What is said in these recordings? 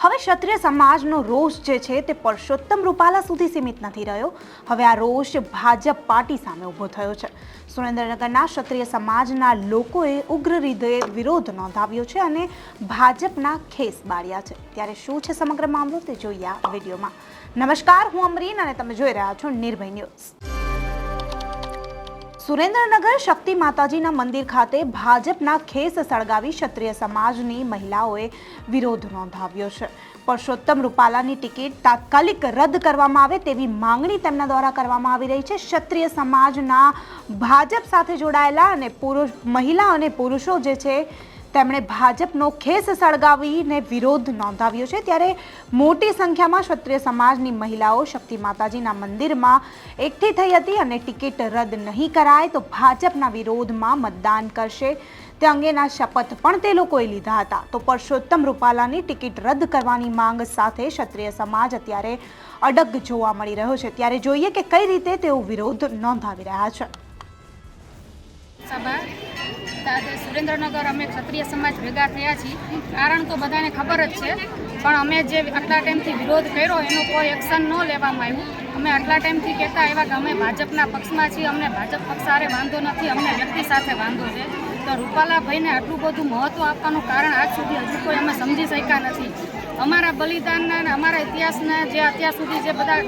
હવે ક્ષત્રિય સમાજનો રોષ જે છે તે પરસોત્તમ રૂપાલા સુધી સીમિત નથી રહ્યો. હવે આ રોષ ભાજપ પાર્ટી સામે ઊભો થયો છે. સુરેન્દ્રનગરના ક્ષત્રિય સમાજના લોકોએ ઉગ્ર રીતે વિરોધ નોંધાવ્યો છે અને ભાજપના ખેસ બાળ્યા છે. ત્યારે શું છે સમગ્ર મામલો તે જોઈએ આ વિડીયોમાં. નમસ્કાર, હું અમરીન અને તમે જોઈ રહ્યા છો નિર્ભય ન્યૂઝ. સુરેન્દ્રનગર શક્તિ માતાજીના મંદિર ખાતે ભાજપના ખેસ સળગાવી ક્ષત્રિય સમાજની મહિલાઓએ વિરોધ નોંધાવ્યો છે. પરસોત્તમ રૂપાલાની ટિકિટ તાત્કાલિક રદ કરવામાં આવે તેવી માંગણી તેમના દ્વારા કરવામાં આવી રહી છે. ક્ષત્રિય સમાજના ભાજપ સાથે જોડાયેલા અને પુરુષ મહિલા અને પુરુષો જે છે તેમણે ભાજપનો ખેસ સળગાવીને વિરોધ નોંધાવ્યો છે. ત્યારે મોટી સંખ્યામાં ક્ષત્રિય સમાજની મહિલાઓ શક્તિ માતાજીના મંદિરમાં એકઠી થઈ હતી અને ટિકિટ રદ નહીં કરાય તો ભાજપના વિરોધમાં મતદાન કરશે. તે અંગેના શપથ પણ તે લોકોએ લીધા હતા. તો પરસોત્તમ રૂપાલાની ટિકિટ રદ કરવાની માંગ સાથે ક્ષત્રિય સમાજ અત્યારે અડગ જોવા મળી રહ્યો છે. ત્યારે જોઈએ કે કઈ રીતે તેઓ વિરોધ નોંધાવી રહ્યા છે. સુરેન્દ્રનગર અમે ક્ષત્રિય સમાજ ભેગા થયા છીએ. કારણ તો બધાને ખબર જ છે, પણ અમે જે આટલા ટાઈમથી વિરોધ કર્યો, એનું કોઈ એક્શન ન લેવામાં આવ્યું. અમે આટલા ટાઈમથી કહેતા આવ્યા કે અમે ભાજપના પક્ષમાં છીએ, અમને ભાજપ પક્ષ સારે વાંધો નથી, અમને વ્યક્તિ સાથે વાંધો છે. તો રૂપાલાભાઈને આટલું બધું મહત્ત્વ આપવાનું કારણ આજ સુધી હજુ કોઈ અમે સમજી શક્યા નથી. અમારા બલિદાનના અને અમારા ઇતિહાસના જે અત્યાર સુધી જે બધા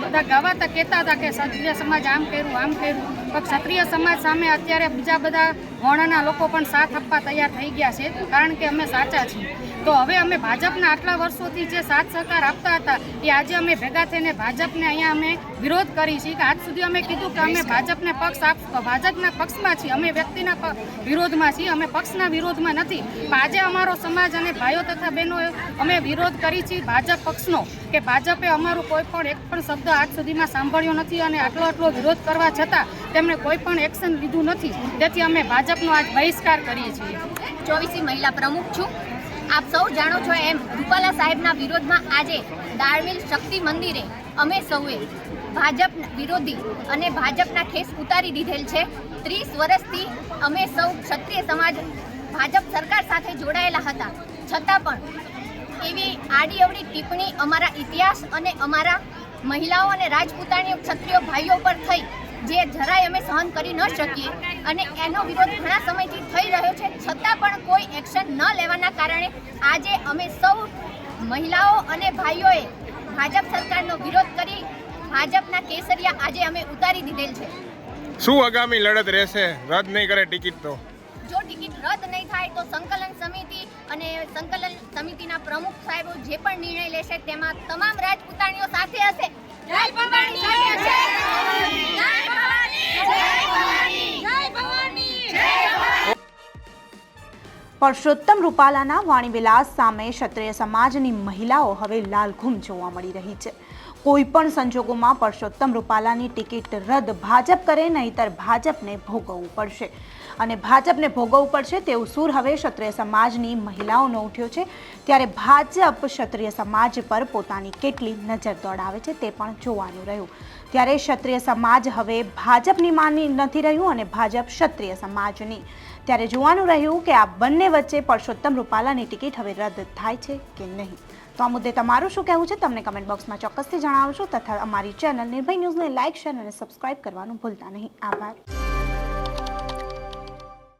બધા ગાવા હતા, કહેતા હતા કે ક્ષત્રિય સમાજ આમ કર્યું આમ કર્યું. પણ ક્ષત્રિય સમાજ સામે અત્યારે બીજા બધા વર્ણના લોકો પણ સાથ આપવા તૈયાર થઈ ગયા છે કારણ કે અમે સાચા છીએ. તો હવે અમે ભાજપના આટલા વર્ષોથી જે સાથ સહકાર આપતા હતા એ આજે અમે ભેગા થઈને ભાજપને અહીંયા અમે વિરોધ કરી છીએ કે આજ સુધી અમે કીધું કે અમે ભાજપને પક્ષ આપ ભાજપના પક્ષમાં છીએ અમે વ્યક્તિના વિરોધમાં છીએ અમે પક્ષના વિરોધમાં નથી. પણ આજે અમારો સમાજ અને ભાઈઓ તથા બહેનો અમે વિરોધ કરી છીએ ભાજપ પક્ષનો કે ભાજપે અમારું કોઈ પણ એક પણ શબ્દ આજ સુધીમાં સાંભળ્યો નથી અને આટલો આટલો વિરોધ કરવા છતાં તેમણે કોઈ પણ એક્શન લીધું નથી. તેથી અમે ભાજપનો આજ બહિષ્કાર કરીએ છીએ. ચોવીસી મહિલા પ્રમુખ છું. આપ સૌ જાણો છો એમ રૂપાલા સાહેબના વિરોધમાં આજે દાળમિલ શક્તિ મંદિરે અમે સૌએ ભાજપ વિરોધી અને ભાજપના ખેસ ઉતારી દીધેલ છે. ત્રીસ વર્ષથી અમે સૌ ક્ષત્રિય સમાજ ભાજપ સરકાર સાથે જોડાયેલા હતા. છતાં પણ એવી આડી અવડી ટિપ્પણી અમારા ઇતિહાસ અને અમારા મહિલાઓ અને રાજપૂતાણીઓ ક્ષત્રિય ભાઈઓ પર થઈ. જે જરાય અમે સહન કરી ન શકીએ. અને એનો વિરોધ ઘણા સમયથી થઈ રહ્યો છે. છતાં પણ કોઈ એક્શન ન લેવાના કારણે આજે અમે સૌ મહિલાઓ અને ભાઈઓએ ભાજપ સરકારનો વિરોધ કરી ભાજપના કેસરિયા આજે અમે ઉતારી દીધેલ છે. શું આગામી લડત રહેશે? રદ નહીં કરે ટિકિટ તો. જો ટિકિટ રદ નહીં થાય તો સંકલન સમિતિ અને સંકલન સમિતિના પ્રમુખ સાહેબો જે પણ નિર્ણય લેશે તેમાં તમામ રાજપૂતાણીઓ સાથે હશે. પરસોત્તમ રૂપાલાના વાણીવિલાસ સામે ક્ષત્રિય સમાજની મહિલાઓ હવે લાલઘુમ જોવા મળી રહી છે. કોઈ પણ સંજોગોમાં પરસોત્તમ રૂપાલાની ટિકિટ રદ ભાજપ કરે, નહીતર ભાજપને ભોગવવું પડશે. અને ભાજપને ભોગવવું પડશે તેવું સૂર હવે ક્ષત્રિય સમાજની મહિલાઓનો ઉઠ્યો છે. ત્યારે ભાજપ ક્ષત્રિય સમાજ પર પોતાની કેટલી નજર દોડાવે છે તે પણ જોવાનું રહ્યું. ત્યારે ક્ષત્રિય સમાજ હવે ભાજપની માની નથી રહ્યું અને ભાજપ ક્ષત્રિય સમાજની ત્યારે જોવાનું રહ્યું કે આ બંને વચ્ચે પરસોત્તમ રૂપાલાની ટિકિટ હવે રદ થાય છે કે નહીં. તો આ મુદ્દે તમારું શું કહેવું છે તમને કમેન્ટ બોક્સમાં ચોક્કસથી જણાવશો તથા અમારી ચેનલ નિર્ભય ન્યૂઝને લાઇક, શેર અને સબસ્ક્રાઇબ કરવાનું ભૂલતા નહીં. આભાર.